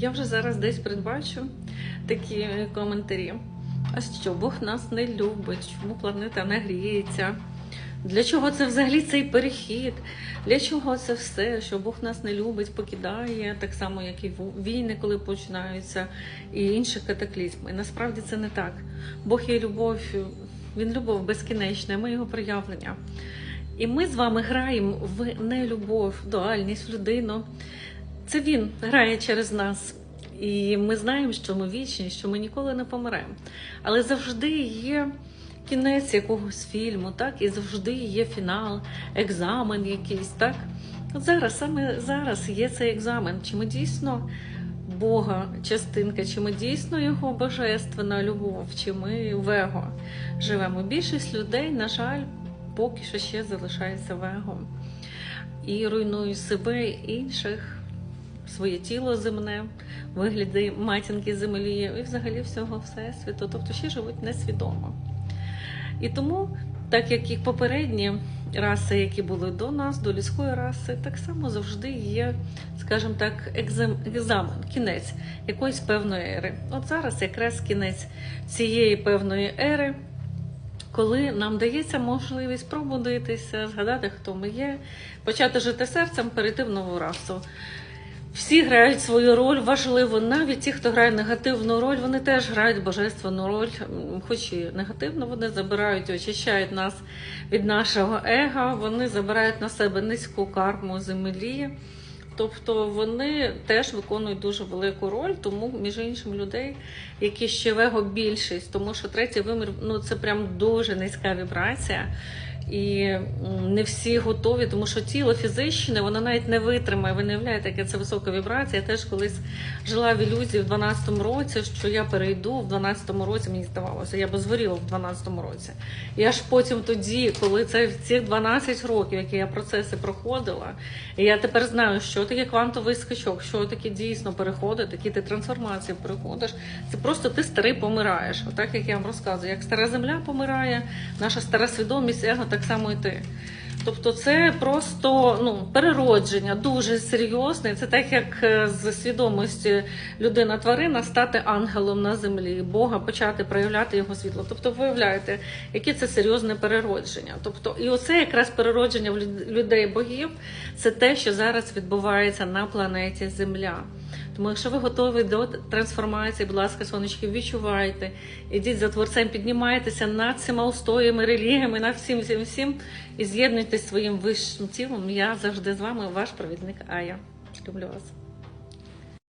Я вже зараз десь передбачу такі коментарі. А що Бог нас не любить? Чому планета не гріється? Для чого це взагалі цей перехід? Для чого це все? Що Бог нас не любить, покидає, так само, як і війни, коли починаються, і інші катаклізми. Насправді це не так. Бог є любов, він любов безкінечна, ми його проявлення. І ми з вами граємо в нелюбов, дуальність, людину. Це він грає через нас. І ми знаємо, що ми вічні, що ми ніколи не помремо. Але завжди є кінець якогось фільму, так, і завжди є фінал, екзамен якийсь, так. Зараз, саме зараз є цей екзамен. Чи ми дійсно Бога частинка, чи ми дійсно його божественна любов, чи ми в его живемо? Більшість людей, на жаль, поки що ще залишається в его. І руйнують себе інших своє тіло земне, вигляди матінки землі і взагалі всього всесвіту, тобто ще живуть несвідомо. І тому, так як і попередні раси, які були до нас, до людської раси, так само завжди є, скажімо так, екзамен, кінець якоїсь певної ери. От зараз якраз кінець цієї певної ери. Коли нам дається можливість пробудитися, згадати, хто ми є, почати жити серцем, перейти в нову расу. Всі грають свою роль, важливо. Навіть ті, хто грає негативну роль, вони теж грають божественну роль, хоч і негативно вони забирають, очищають нас від нашого его, вони забирають на себе низьку карму землі. Тобто вони теж виконують дуже велику роль, тому між іншим людей, які ще в его більшість, тому що третій вимір ну це прям дуже низька вібрація. І не всі готові, тому що тіло фізичне, воно навіть не витримає. Ви не уявляєте, яка це висока вібрація. Я теж колись жила в ілюзії в 12-му році, що я перейду в 12-му році, мені здавалося, я би згоріла в 12-му році. І аж потім тоді, коли це в ці 12 років, які я процеси проходила, і я тепер знаю, що таке квантовий скачок, що таке дійсно переходи, такі ти трансформації переходиш. Це просто ти старий помираєш. Отак як я вам розказую, як стара земля помирає, наша стара свідомість, его, само і ти. Тобто це просто ну, переродження дуже серйозне. Це так, як е, з свідомості людина-тварина стати ангелом на землі, Бога почати проявляти його світло. Тобто, ви уявляєте, яке це серйозне переродження. Тобто, і оце якраз переродження в люд- людей богів, це те, що зараз відбувається на планеті Земля. Тому, якщо ви готові до трансформації, будь ласка, сонечки, відчувайте, ідіть за творцем, піднімайтеся над всіма устоями, релігіями, над всім, всім, всім і з'єднуйтесь своїм вищим тілом. Я завжди з вами, ваш провідник Ая. Люблю вас.